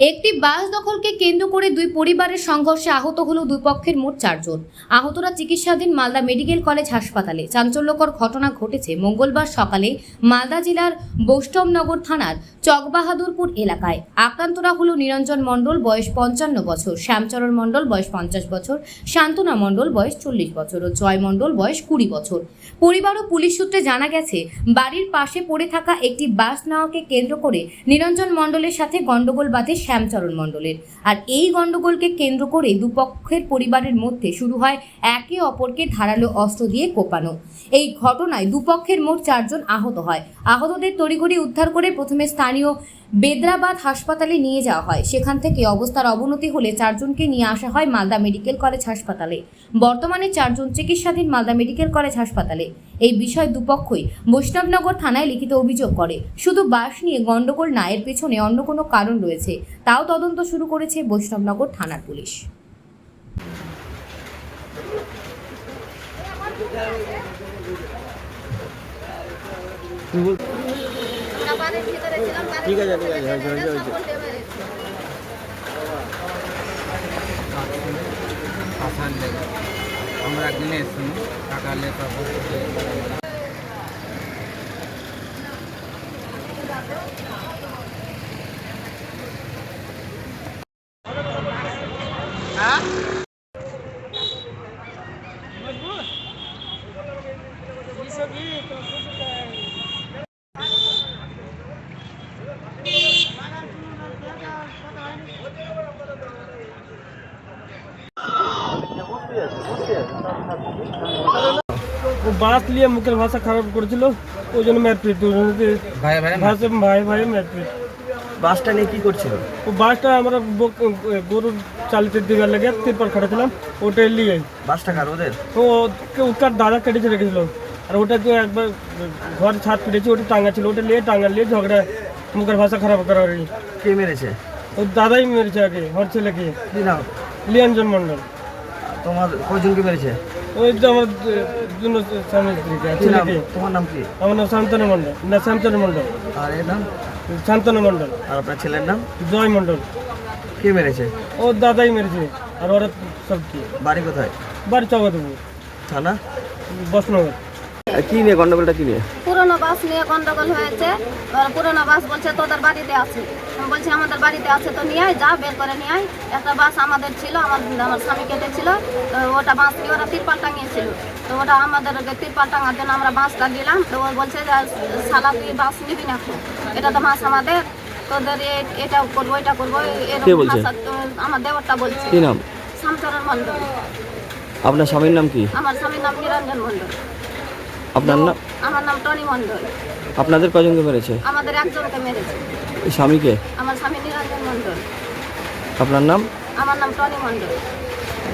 একটি বাস দখলকে কেন্দ্র করে দুই পরিবারের সংঘর্ষে আহত হলো দুই পক্ষের মোট চারজন। আহতরা চিকিৎসাধীন মালদা মেডিকেল কলেজ হাসপাতালে। চাঞ্চল্যকর ঘটনা ঘটেছে মঙ্গলবার সকালে মালদা জেলার বৈষ্ণবনগর থানার চকবাহাদুরপুর এলাকায়। আক্রান্তরা হলো নিরঞ্জন মণ্ডল, বয়স পঞ্চান্ন বছর, শ্যামচরণ মণ্ডল, বয়স পঞ্চাশ বছর, শান্তনা মণ্ডল, বয়স চল্লিশ বছর ও জয় মণ্ডল, বয়স কুড়ি বছর। পরিবার ও পুলিশ সূত্রে জানা গেছে, বাড়ির পাশে পড়ে থাকা একটি বাস নেওয়াকে কেন্দ্র করে নিরঞ্জন মণ্ডলের সাথে গন্ডগোল বাঁধে শ্যামচরণ মণ্ডলের। আর এই গন্ডগোলকে কেন্দ্র করে দুপক্ষের পরিবারের মধ্যে শুরু হয় একে অপরকে ধারালো অস্ত্র দিয়ে কোপানো। এই ঘটনায় দুপক্ষের মোট চারজন আহত হয়। আহতদের তড়িঘড়ি উদ্ধার করে প্রথমে স্থানীয় বেদরাবাদ হাসপাতালে নিয়ে যাওয়া হয়। সেখান থেকে অবস্থার অবনতি হলে চারজনকে নিয়ে আসা হয় মালদা মেডিকেল কলেজ হাসপাতালে। বর্তমানে চারজন চিকিৎসাধীন মালদা মেডিকেল কলেজ হাসপাতালে। এই বিষয় দুপক্ষই বৈষ্ণবনগর থানায় লিখিত অভিযোগ করে। শুধু বাস নিয়ে গন্ডগোল না, এর পেছনে অন্য কোনো কারণ রয়েছে, তাও তদন্ত শুরু করেছে বৈষ্ণবনগর থানার পুলিশ। ঠিক আছে ঠিক আছে হয়েছে হয়েছে হয়েছে আমরা একদিনে এসেছি টাকা নিয়ে ও বাস নিয়ে মুখের ভাষা খারাপ করেছিল ওই জন্য যে ভাই ভাই ভাই ভাই মারপিট বাসটা নিয়ে কি করছিল? ও বাসটা আমরা গরুর চালিতে দিবার লাগে তিরপল খাটাছিলাম ওটা নিয়ে বাসটা কার ওদের? ওকে- ওটার দাদা কেটেছে রেখেছিল। আর ওটা তো একবার ঘর ছাদ ফিরেছে ওটা টাঙ্গা ছিল ওটা নিয়ে টাঙ্গা নিয়ে ঝগড়া মুখের ভাষা খারাপ করা কে মেরেছে? ও দাদাই মেরেছে আগে ওর ছেলেকে। লিয়াঞ্জন মন্ডল তোমার কয়জনকে মেরেছে? ওই তো আমার দুজন স্বামী স্ত্রীকে তোমার নাম কি? আমার নাম শান্তনু মণ্ডল। না শান্তনু মণ্ডল। আর এর নাম? শান্তনু মণ্ডল। আর আপনার ছেলের নাম? জয় মণ্ডল। কে মেরেছে? ও দাদাই মেরেছে। আর ওরা সব কি? বাড়ি কোথায়? বাড়ি চাপা দেবো থানা? বসনগর। কি নিয়ে গন্ডগোলটা কি নিয়ে? পুরনো বাস নিয়ে গন্ডগোল হয়েছে। পুরনো বাস বলছে তোদের বাড়িতে আছে। আমি বলছি আমাদের বাড়িতে আছে তো নিয়ে আয় যা বের করে নিয়ে আয়। একটা বাস আমাদের ছিল আমার আমার স্বামী কেটেছিল তো ওটা বাস দিয়ে ওরা তিরপাল টাঙিয়েছিল। তো ওটা আমাদের তিরপাল টাঙার জন্য আমরা বাসটা দিলাম তো ও বলছে যে সালা তুই বাস নিবি না। এটা তো মাস আমাদের তোদের এটা করব এটা করব। এরকম আমার দেবরটা বলছে। কি নাম? শ্যামচরণ মণ্ডল আপনার স্বামীর নাম কি? আমার স্বামীর নাম নিরঞ্জন মণ্ডল। আপনার নাম? আমার নাম টনি মণ্ডল। আপনাদের কজনকে মেরেছে? আমাদের একজনকে মেরেছে। স্বামীকে? আমার স্বামী নিরঞ্জন মণ্ডল। আপনার নাম? আমার নাম টনি মণ্ডল।